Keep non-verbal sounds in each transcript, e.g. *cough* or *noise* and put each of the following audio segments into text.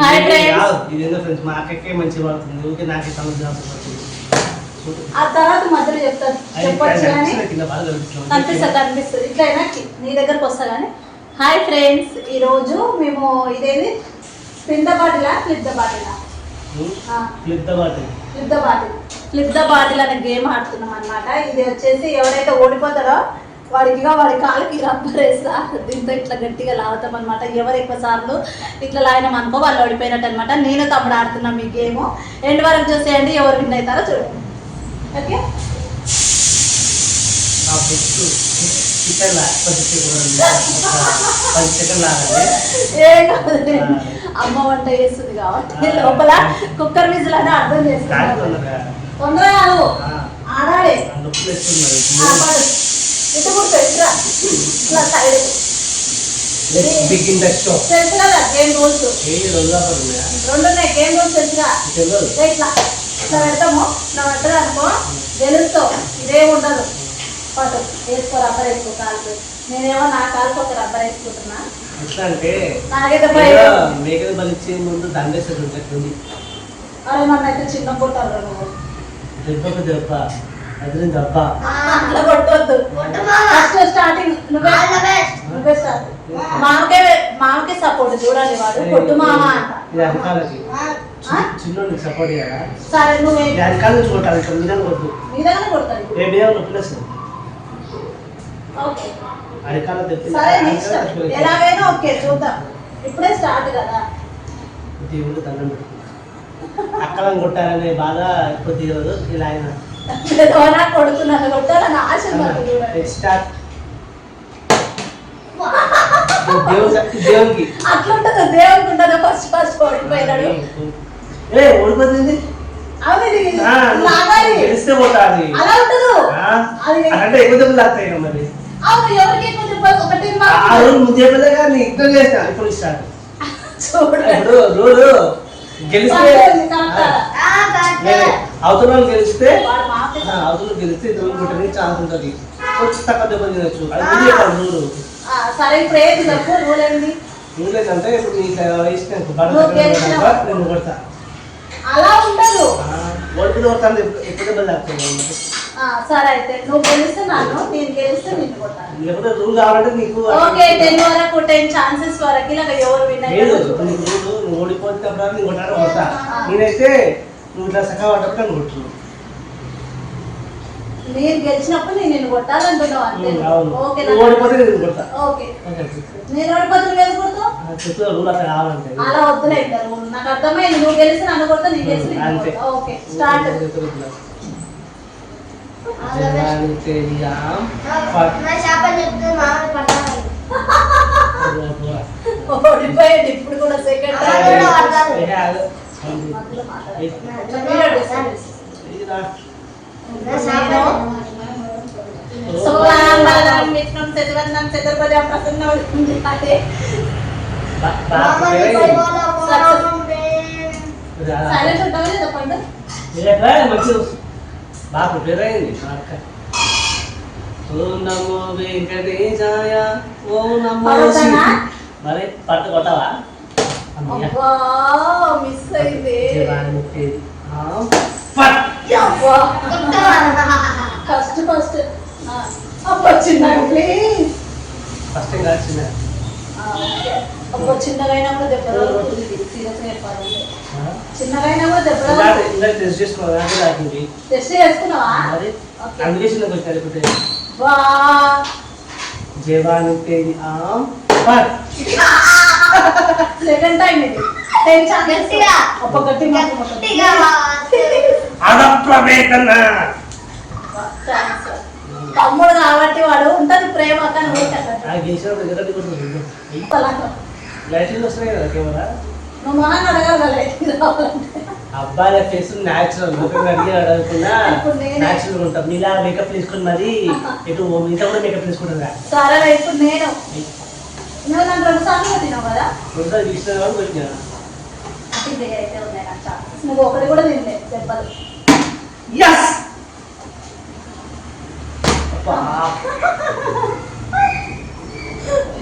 Hi friends ఇదేందో friends మా అక్కకే మంచిగా పడుతుంది. ఊరికే నాకే సమస్య పడుతుంది. ఆ తర్వాత మధ్యలో చెప్తాను. చెప్పొచ్చు కానీ కనిపిస్తుంది. కనిపిస్తుంది. ఇట్లయినా నీ దగ్గరకు వస్తా కానీ హాయ్ ఫ్రెండ్స్ ఈరోజు మేము ఇదేది? స్పిన్ ద బాటిలా ఫ్లిప్ ద బాటిలా ఉమ్, ఆ. Flip the bottle. Flip the bottle flip the bottle అనే గేమ్ ఆడుతున్నాం అనమాట ఇది వచ్చేసి ఎవరైతే ఓడిపోతారో వాడికి వాడి కాళ్ళకి రబ్బర్ వేస్తా దీంతో ఇట్లా గట్టిగా లాగుతాం అనమాట ఎవరు ఎక్కువ సార్లు ఇట్లా లాగినాం అనుకో వాళ్ళు ఓడిపోయినట్టు అనమాట నేను తమ్ముడు ఆడుతున్నాం ఈ గేమ్. ఎండ్ వరకు చూసేయండి ఎవరు విన్ అవుతారో చూడండి. ఓకే? అమ్మ వంట చేస్తుంది కాబట్టి లోపల కుక్కర్ విజిల్ అని అర్థం కాలుతుందరా. తొందరగా. ఆడాలి. ఇటు కూర్చో ఇట్లా ఇట్లా side Let's begin the show. తెలుసు కదా గేమ్ రూల్స్ ఏ రెండు ఆఫర్ ఉన్నాయా? రెండు ఉన్నాయి గేమ్ రూల్స్ రోల్. ఇదే ఇట్లా ఇట్లా పెడతాము ఇట్లా పెట్టదు అనుకో గెలుస్తావు ఇదే ఉండదు పట్టు వేసుకో రబ్బర్ వేసుకో కాలుకు నేనేమో నా కాలుకు ఒక రబ్బర్ వేసుకుంటున్నా ఎట్లా అంటే నాకైతే. మేకలు బలిచ్చే ముందు దండేసేది ఉంటుంది అరే నన్ను అయితే చిన్న నువ్వు దెబ్బకు దెబ్బ అట్లా కొట్టొద్దు. ఫస్ట్ స్టార్టింగ్ నువ్వే. నువ్వే స్టార్ట్ మామకే మామకే సపోర్ట్ చూడాలి వాడు. కొట్టు మామ అంట. ఇది? చిన్నోడికి సపోర్ట్ చేయాలా సరే నువ్వే ఇది అధికారుల నుంచి కొట్టాలి ఇక్కడ మీద కొట్టు. మీదగానే కొడతాడు ఏ మీద నొప్పి వస్తుంది ఓకే. అధికారులు తెప్పి. సరే నెక్స్ట్ ఎలాగైనా ఓకే చూద్దాం. ఇప్పుడే స్టార్ట్ కదా. దేవుడు దండం పెట్టుకుంటా అక్కలను కొట్టారనే బాధ ఇప్పుడు తీరదు ఇలా ఆయన ఏదోనా కొడుకున్నాను కొట్టాలని ఆశ అట్లుంటుంది దేవునికి. ఉంటుంది ఫస్ట్ ఫస్ట్ ఓడిపోయినాడు. ఏ ఓడిపోతుంది? గెలిస్తే పోతాది. అలా ఉండదు. అంటే ఎక్కువ దెబ్బలు తాగుతాయి మరి. అవును ఎవరికి ఎక్కువ ఒకటి ముందు ఇద్దరు ఇప్పుడు గెలిస్తే అవతల గెలిస్తే అవతల గెలిస్తే కొట్టడానికి ఛాన్స్ ఉంటుంది కొంచెం తక్కువ దెబ్బ తినచ్చు. అది రూలు సరే ఇప్పుడు ఏది రూల్ ఇప్పుడు నీకు. నేను కొడతా అలా ఉండదు. కొడతాను దెబ్బలు ఆ, సరే అయితే నువ్వు గెలిస్తే నన్ను నేను గెలిస్తే నిన్ను కొట్టాలి లేకపోతే రూల్ కావాలంటే నీకు ఓకే టెన్ వరకు టెన్ ఛాన్సెస్ వరకు ఇలాగ ఎవరు విన్ లేదు అయ్యారో ఇప్పుడు నీకు చూడండి. రూలు నువ్వు ఓడిపోతే అప్పుడు నేను కొట్టాను కొడతా. ఆ. నేనైతే నువ్వు ఇట్లా పడ్డప్పుడు నన్ను కొట్టున్నావు నేను గెలిచినప్పుడు నేను నిన్ను కొట్టాలంటున్నావు అంతే ఓకే నువ్వు ఓడిపోతే నేను కొడతా ఓకే నేను ఓడిపోతే నువ్వు ఎందుకు కొడతావు చెప్తున్నా రూల్ అట్లా కావాలంటే అలా వద్దులే ఇంకా రూల్ నాకు అర్థమైంది నువ్వు గెలిస్తే నన్ను కొడతా నేను గెలిచి అంతే. ఓకే స్టార్ట్ ఓడిపోయాడు ఇప్పుడు కూడా సెకండ్ బాగా ప్రిపేర్ అయింది మా అక్క ఓం నమో వెంకటేశాయ ఓం నమో పడుతానా? మరి పట్టు కొట్టవా అమ్మయ్య. అబ్బా మిస్ అయింది జవాని తెలియాం పట్ అబ్బా ఫస్ట్ ఫస్ట్ అబ్బా చిన్నగా ప్లీజ్ ఫస్ట్ టైం కాల్చిన అబ్బా చిన్నగా అయినా కూడా దెబ్బలు సీరియస్గా చెప్పాలంటే చిన్నగా అయినా కూడా ఇందాక టెస్ట్ చేసుకోవాలి నాకు టెస్ట్ చేసుకున్నావా మరి ఓకే. అందుకే చిన్నగా వచ్చి కలిపితే వా జవాని పట్ సెకండ్ టైం ఇది టెన్ తమ్ముడు కాబట్టి వాడు ఉంటది ప్రేమ కానీ నువ్వు అడగాలి అబ్బాయిల ఫేస్ న్యాచురల్ అడిగి అడగకుండా న్యాచురల్ ఉంటాం మీలా మేకప్ తీసుకుని మరి ఇటు మిగతా కూడా మేకప్ తీసుకుంటుందా సరే ఇప్పుడు నేను నువ్వు నన్ను రెండు సార్లు తిన్నావు కదా రెండు సార్లు వాళ్ళు కొంచెం ఇది అయితే ఉన్నాయి నాకు ఛాన్సెస్ నువ్వు ఒకటి కూడా తినలే దెబ్బలు ఎస్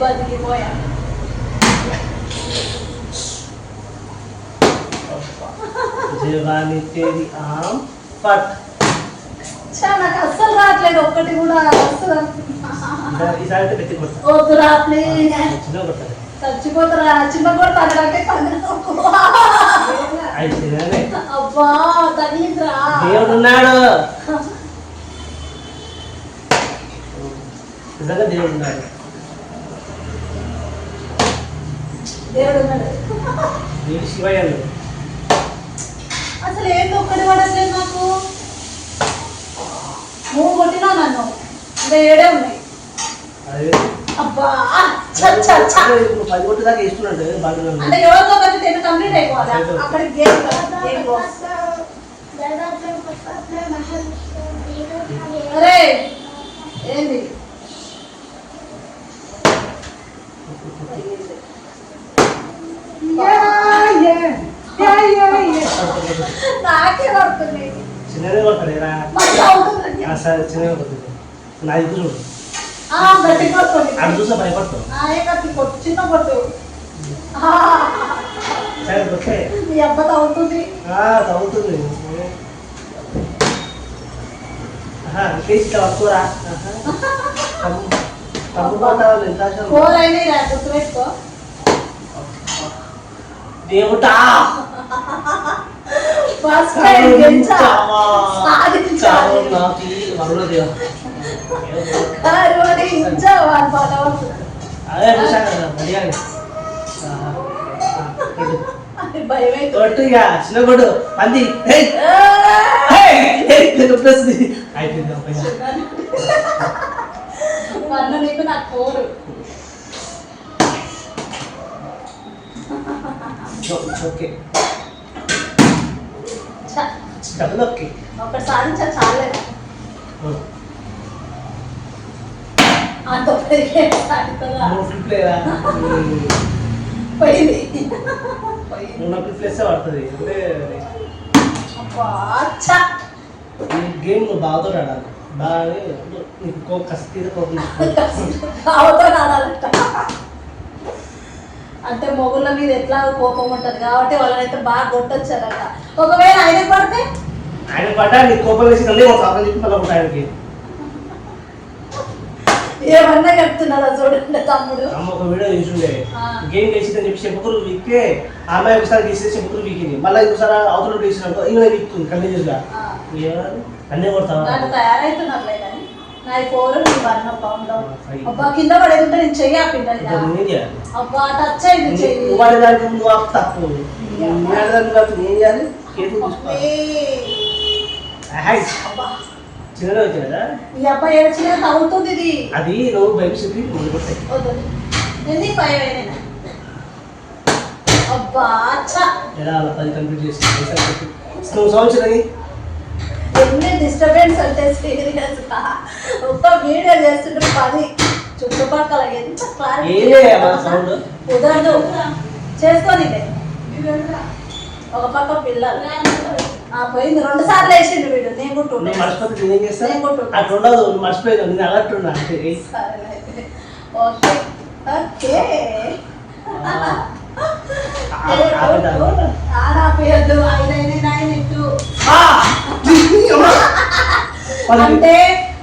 బతికిపోయా జీవానిచ్చేది ఆమ్ పట్ చా, నాకు అస్సలు రావట్లేదు ఒక్కటి కూడా అస్సలు ఈసారి అయితే పెట్టి కొడతా వద్దురా ప్లీజ్ చిన్న కొట్టాలి చచ్చిపోతారా? చిన్న కూడా తగ్గడానికి అబ్బా తగిలిందిరా. దేవుడు ఉన్నాడు నిజంగా దేవుడు ఉన్నాడు దేవుడు ఉన్నాడు అసలు ఏంటి ఒక్కటి పడట్లేదు నాకు? నువ్వు కొట్టినావు నన్ను. ఇంకా ఏడే ఉన్నాయి. అదే అబ్బా! చ, చ, చ. ఇప్పుడు పది కొట్టు దాకా ఇస్తున్నాడు బాగా అంటే ఎవరితో కలిసి టెన్ కంప్లీట్ అయిపోవాలి? అక్కడికి గేమ్ గేమ్ అరే! ఏంది? నాకే పడుతుంది. చిన్నదే సరే చిన్నగా కొడుతుంది నా చూడు అక్కడ చూస్తే భయపడతావు చిన్న కొట్టు మీ అబ్బతో అవుతుంది తగ్గుతుంది కేసు ఇట్లా పట్టుకోరా తప్పు పోతావు ఎంత ఆశ? ఫోర్ అయినాయి రా గుర్తుపెట్టుకో. దేవుడా! ఫస్ట్ టైం గెలిచా సాధించాలి నాకు వరుణ దేవ కరుణించావు అని భగవంతుడు. అదే చూసాను అడిగాను అని భయమైంది కొట్టు ఇక చిన్న కొట్టు పంది హేయ్, హేయ్, హేయ్, నేను నొప్పేస్తుంది. అయిపోయింది అబ్బాయి. పన్ను నీకు నాకు కోరు ఓకే ఛ, డబుల్ ఓకే ఒకటి సాధించా చాలే అంత పెరిగే సాధిస్తుందా మూడు ఫ్లిప్ లేదా పోయింది మూడు ఫ్లిప్ వేస్తే పడుతుంది అంటే అబ్బా, ఛ. ఈ గేమ్ నువ్వు బాగా ఆడాలి బాగా నీకు కోపం కసి కోపం కావతో ఆడాలంట అంటే మొగుళ్ళ మీద ఎట్లా కోపం ఉంటది? కాబట్టి వాళ్ళనైతే బాగా కొట్టొచ్చారట. ఒకవేళ ఆయన పడితే? ఆయన పడ్డా నీ కోపం వేసి నన్ను ఒక అర్థం చెప్పి మళ్ళీ ఉంటాయి ఆయనకి. ఏమన్నా చెప్తున్నాడా చూడండి తమ్ముడు? అమ్మ ఒక వీడియో చూసిండే. గేమ్ వేసిందని చెప్పి చెప్పుకురు వీక్తే అమ్మాయి ఒకసారి తీసేసి చెప్పుకురు వీకింది. మళ్ళీ ఇంకోసారి అవతల వేసినప్పుడు ఈమె వీక్తుంది ఆ, ఏమన్నారు అన్నీ కొడతావా? కానీ నా ఫోర్ నీ వన్ పౌండ్. అబ్బా కింద పడేది నేను చెయ్యి ఆపిండా ఇప్పుడు నేనేం చేయాలి? అబ్బా టచ్ అయింది చెయ్యి. నువ్వు వాడేదానికి ముందు ఆపు తప్పు. నేను చేయాలి? అబ్బే. ఈ అబ్బాయి ఏడ్చినా తగ్గుతుంది ఇది. అది నువ్వు బయట చెప్పి ముందు కొట్టాయి వద్దు. ఎందుకు ఫైవ్ అయినా అబ్బా ఛ. ఎలా అలా పది కంప్లీట్ చేసి నువ్వు సంవత్సరం ఎన్ని డిస్టర్బెన్స్ అంటే సీరియస్ ఒక్క వీడియో చేస్తుంటే పది. చుట్టుపక్కల ఎంత సౌండ్. కుదరదు. చేసుకొని ఒక పక్క పిల్లలు. ఆ పోయింది. రెండు సార్లు వేసిండు నేను నువ్వు కూడా మర్చిపోతే నేనేం చేస్తా? నేను కొట్టు. అట్లా ఉండదు నువ్వు మర్చిపోయావు నేను అలర్ట్ ఉన్నా అంటే. ఓకే. ఓకే.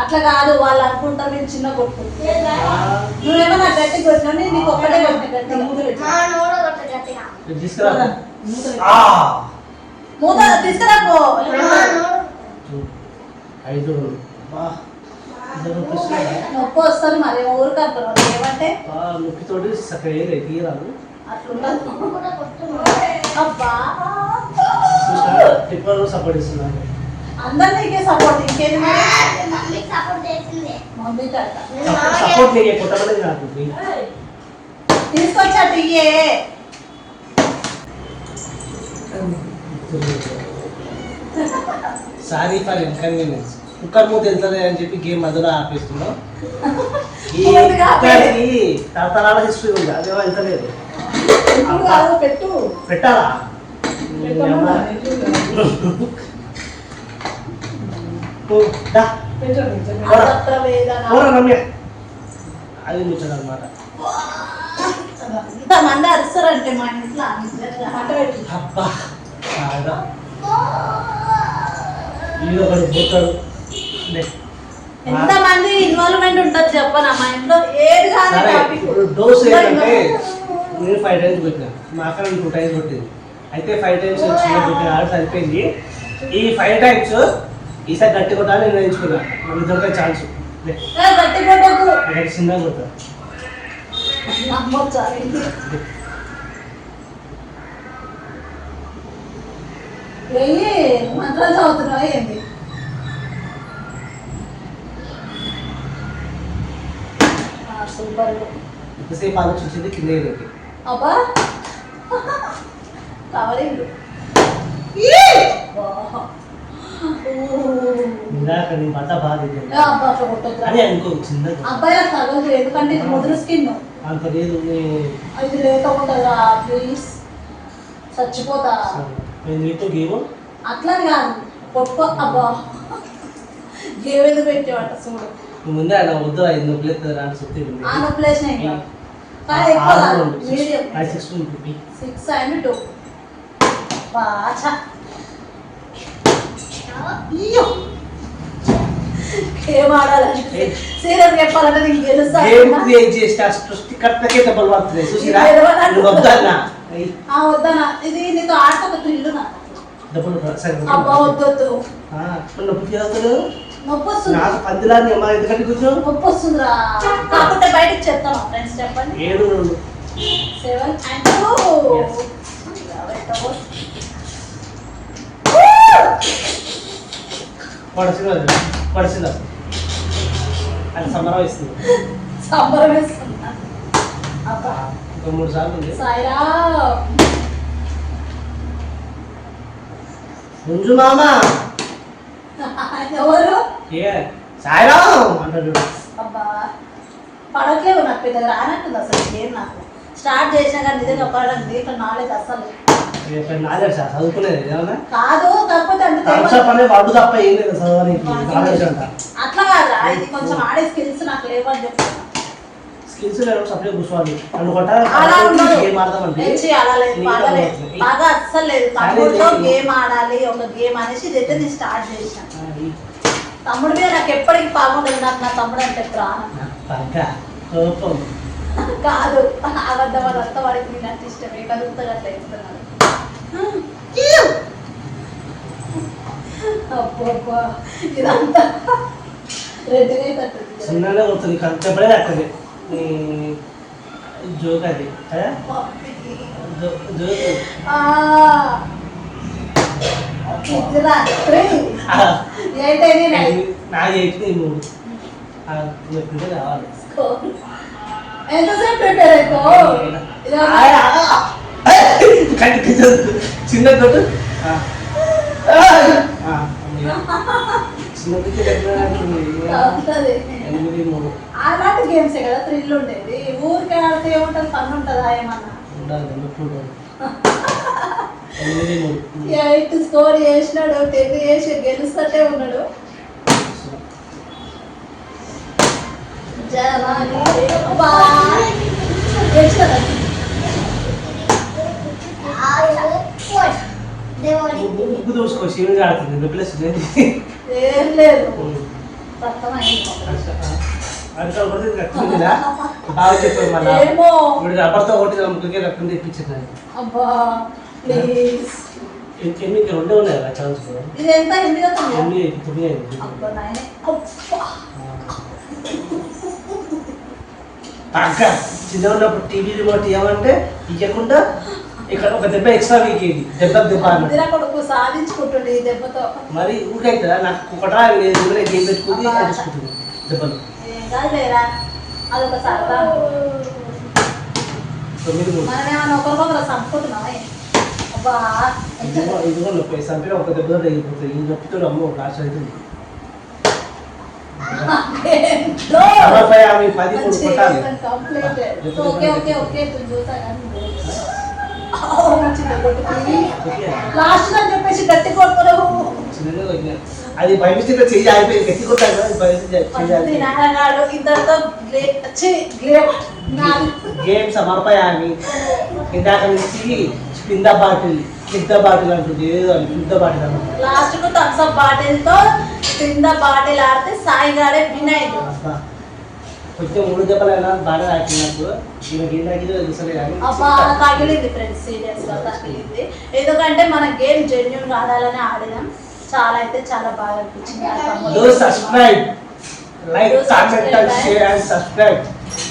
అట్లా కాదు వాళ్ళు అనుకుంటారు నేను చిన్న కొట్టు. ఆ, నువ్వేమన్నా గట్టి కొట్టినా నీకు ఒక్కటే కొట్టిన! మూత తీసుకురాపో ఐదు? నొప్పి వస్తుంది మరి ఊరికి అంటారు ఏమంటే? నొప్పితోటి సక్కగా తీయరాదు టిప్పర్ సపోర్ట్ ఇస్తున్నాను అందరు నీకే సపోర్ట్ ఇంకేది మమ్మీ కట్ట సపోర్ట్ నీకు కొట్టమనేది నాకు తీసుకొచ్చా టీయే సారీ ఫర్ ఇన్కన్వీనియన్స్ కుక్కర్ మూత వెళ్తుంది అని చెప్పి గేమ్ మధ్యలో ఆపేస్తున్నాం ఈ. *laughs* కుక్కర్కి తరతరాల హిస్టరీ ఉంది అదేమో వెళ్తలేదు. పెట్టు. పెట్టాలా? అది ముచ్చట అనమాట ఇంతమంది అరుస్తారంటే మా ఇంట్లో అబ్బా రా. వీడు ఒకడు పోతాడు లే. ఎంత మంది ఇన్వాల్వ్మెంట్ ఉంటుంది చెప్పనా? మా ఇంట్లో ఏది టాపిక్ ఇప్పుడు డోస్ ఏంటంటే నేను ఫైవ్ టైమ్స్ కొట్టినా. మా అక్క నేను టూ టైమ్స్ కొట్టింది. అయితే ఫైవ్ టైమ్స్ చిన్న కొట్టిన. ఆడ సరిపోయింది. ఈ ఫైవ్ టైమ్స్ ఈసారి గట్టి కొట్టాలని నేను ఎంచుకున్నా మన ఇద్దరికే ఛాన్స్ గట్టి కొట్టకు. ఇక్కడ చిన్నగా వెయ్యి మంత్రాలు చదువుతున్నావా ఏంటి సూపర్. ఎంతసేపు ఆలోచించింది కింద ఏదైతే అబ్బా! ఇందాక బాధ అనుకో అబ్బాయి తగదు ఎందుకంటే ఇది ముదురు స్కిన్. అంత లేదు ప్లీజ్ చచ్చిపోతా. నీతో గేమ్? అట్లని కాదు. పొట్టుకో అబ్బా. గేవెందుకు పెట్టేవాట చూడు ముందే అలా వద్దు ఐదు place six- six and two. బాచా ఆడాలంటే సీరియస్ చెప్పాలంటే నీకు గెలుస్తా గేమ్ క్రియేట్ చేస్తే ఆ సృష్టి కర్తకే దెబ్బలు పడుతున్నాయి. చూసిరా? నువ్వు వద్దన్నా. వద్దనా ఇది నీతో వద్దొద్దు. నొప్పి నొప్పి వస్తుంది నాకు ఎందుకంటే కూర్చో? నొప్పి వస్తుందిరా బయటకు చెప్తాను ఫ్రెండ్స్ చెప్పండి. ఏడు. సెవెన్ అండ్ అది సమరం ఇస్తుంది సంబరం వేస్తున్నా *laughs* అబ్బా. ఇంకా మూడు సార్లు ఉంది. ముంజు మామ. సాయిరామ్ అంటాడు అబ్బా పడట్లేవు నాకు పెద్దగా రానట్టుంది అసలు ఏం నాకు. స్టార్ట్ చేసినా కానీ నిజంగా పడడం దీంట్లో నాలెడ్జ్ అసలు నాలెడ్జ్ సార్ చదువుకునేది ఏమన్నా? కాదు కాకపోతే అంటే థమ్స్అప్ అనే వాడు తప్ప ఏం లేదు చదవడానికి నాలెడ్జ్ అంట అట్లా కాదురా ఇది కొంచెం ఆడే స్కిల్స్ నాకు లేవని చెప్తున్నా. స్కిల్స్ లేవు సపరేట్ కూర్చోవాలి. నన్ను అలా ఉండదు. కొట్టాలి గేమ్ ఆడదామంటే లేదు బాగా లేదు. అస్సలు లేదు. తమ్ముడితో లేదు. గేమ్ ఆడాలి ఒక గేమ్ అనేసి ఇదైతే నేను స్టార్ట్ ఈ తమ్ముడి మీద నాకు ఎప్పటికీ బాగుండదు నాకు నా తమ్ముడు అంటే ప్రాణం. కోపం. కాదు. అబద్ధం వాళ్ళంతా వాడికి నేను అంటే ఇష్టమే కలుగుతాడు అట్లా చెప్తున్నాడు. అబ్బో ఇదంతా. తట్టుంది చిన్నగా కొడుతుంది చెప్పలే అక్కడే నీ జోక్ అది నాకు చెప్పి మూడు. కంటికి చదువు. చిన్న అమ్మయ్య. *laughs* చిన్న అవుతుంది. ఎనిమిది మూడు. అలాంటి గేమ్సే కదా థ్రిల్ ఉండేది. ఊరికే ఆడితే ఏముంటుంది? పని ఉంటుందా ఏమన్నా? *laughs* ఎయిట్ స్కోర్ చేసినాడు టెన్ చేసి గెలుస్తూనే ఉన్నాడు? ముగ్గు దోసుకో శివుని ఆడుతుంది ఏం లేదు. బాగా చెప్పారు మళ్ళా. రబ్బర్తో రక్తం తెప్పించారు ఎన్ని రెండే ఉన్నాయి కదా ఛాన్స్ ఎన్ని తొమ్మిది అయింది. చిన్న ఉన్నప్పుడు టీవీ రిమోట్ ఇవ్వమంటే ఇవ్వకుండా ఇక్కడ ఒక దెబ్బ ఎక్స్ట్రా వీకేది దెబ్బ దెబ్బ ఈ దెబ్బతో. మరి ఊరికైతుందా నాకు ఒకటా గేమ్ పెట్టుకుంది దెబ్బలు. కాదు లేరా అదొక సరదా. తొమ్మిది మూడు. మనం ఏమైనా ఒకరికొకరు చంపుకుంటున్నామా. అబ్బా ఇదిగో ఇదిగో నొప్పి చంపిన ఒక దెబ్బతో తగ్గిపోతుంది ఈ నొప్పితో అమ్మ లాస్ట్ అవుతుంది ఏంట్లో? నలభై యాభై పది మూడు మంచి కొట్టాలి. కంప్లీట్. ఓకే ఓకే ఓకే చూసా. లాస్ట్ అని చెప్పేసి గట్టి కొడుతున్నావు. అది భయమిస్తే చెయ్యి ఆగిపోయింది గట్టి కొట్టాను కదా, నాది. గేమ్ సమర్పయామి ఇందాక నుంచి కింద బాటిల్ పెద్ద బాటిల్ అంటుంది ఏదో అని పెద్ద బాటిల్ లాస్ట్కు థమ్స్ అప్ బాటిల్తో కింద బాటిల్ ఆడితే సాయి గాడే వినాయకుడు అబ్బా. కొంచెం మూడు దెబ్బలైనా బాగా తాకినట్టు. ఈమెకి ఏం చూసలే కానీ తగిలింది ఫ్రెండ్స్ సీరియస్గా తగిలింది ఎందుకంటే మన గేమ్ జెన్యున్ ఆడాలని ఆడినాం. చాలా అయితే చాలా బాగా అనిపించింది subscribe like comment subscribe, share and subscribe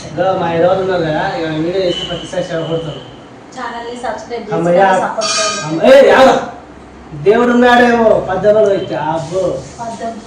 ఇక మా ఎవరు ఉన్నారు కదా ఇక వీడియో చేస్తే ప్రతిసారి చెడగొడతారు ఛానల్ని సబ్స్క్రైబ్ చేసుకొని సపోర్ట్ చేయండి. దేవుడు ఉన్నాడేమో పద్దెనిమిది వచ్చి అబ్బో. పద్దెనిమిది